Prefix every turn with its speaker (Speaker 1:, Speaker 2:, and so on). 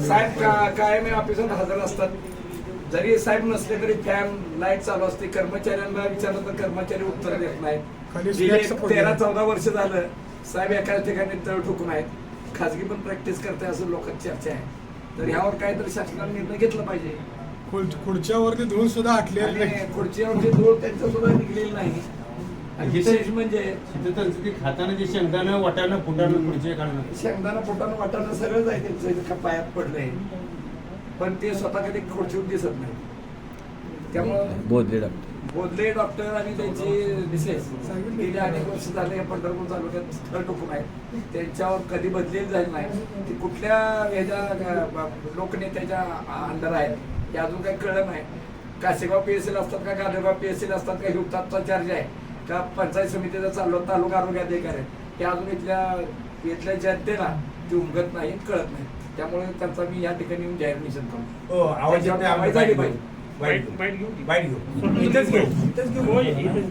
Speaker 1: साहेब का कायम ऑफिसात हजर असतात. जरी साहेब नसले तरी फॅन लाइट चालू असते. कर्मचाऱ्यांना विचारलं तर कर्मचारी उत्तर देत नाहीत. तेरा चौदा वर्ष झालं. साहेब एकाच ठिकाणी तळ ठोकून आहेत. खाजगी पण प्रॅक्टिस करते असं लोकांची चर्चा आहे. तर ह्यावर काहीतरी शासनाने निर्णय घेतला पाहिजे.
Speaker 2: खुर्च- खुर्च्यावरती धुवून सुद्धा हाटलेलं नाही.
Speaker 1: आणि खुर्चीवरची धूळ त्यांचं सुद्धा निघलेली नाही. आणि विशेष म्हणजे
Speaker 3: तिथं त्यांचं ते खाताना जे शेंगदाणं वाटाणं फुटाणं पुढचे काढणं
Speaker 1: शेंगदाणा फुटाणं वाटाणं सगळंच आहे त्यांचं इतकं पायात पडलंय. पण ते स्वतः कधी खुर्चीवर दिसत नाही. त्यामुळं
Speaker 4: बोधले डॉक्टर.
Speaker 1: बोधले डॉक्टर आणि त्यांची मिसेस गेली अनेक वर्ष झाले या पंढरपूर तालुक्यात स्थळ टोकून आहेत. त्यांच्यावर कधी बदलेली झाली नाही. ती कुठल्या ह्याच्या लोकनेत्याच्या अंडर आहेत हे अजून काही कळलं नाही. कासेगाव पी एस असतात का गाडेगाव पी एस असतात का युक्ताचा चार्ज आहे. का पंचायत समितीचा चालू तालुका आरोग्य अधिकारी आहे हे अजून इथल्या इथल्या जनतेला ते उमगत नाही कळत नाही. त्यामुळे त्यांचा मी या ठिकाणी येऊन जाहीर निषेध करतो.
Speaker 5: हो आवाज
Speaker 1: झाली. पाहिजे
Speaker 5: बाईट घेऊ. बाईट घेऊ. इथेच घेऊ. इथेच घेऊ.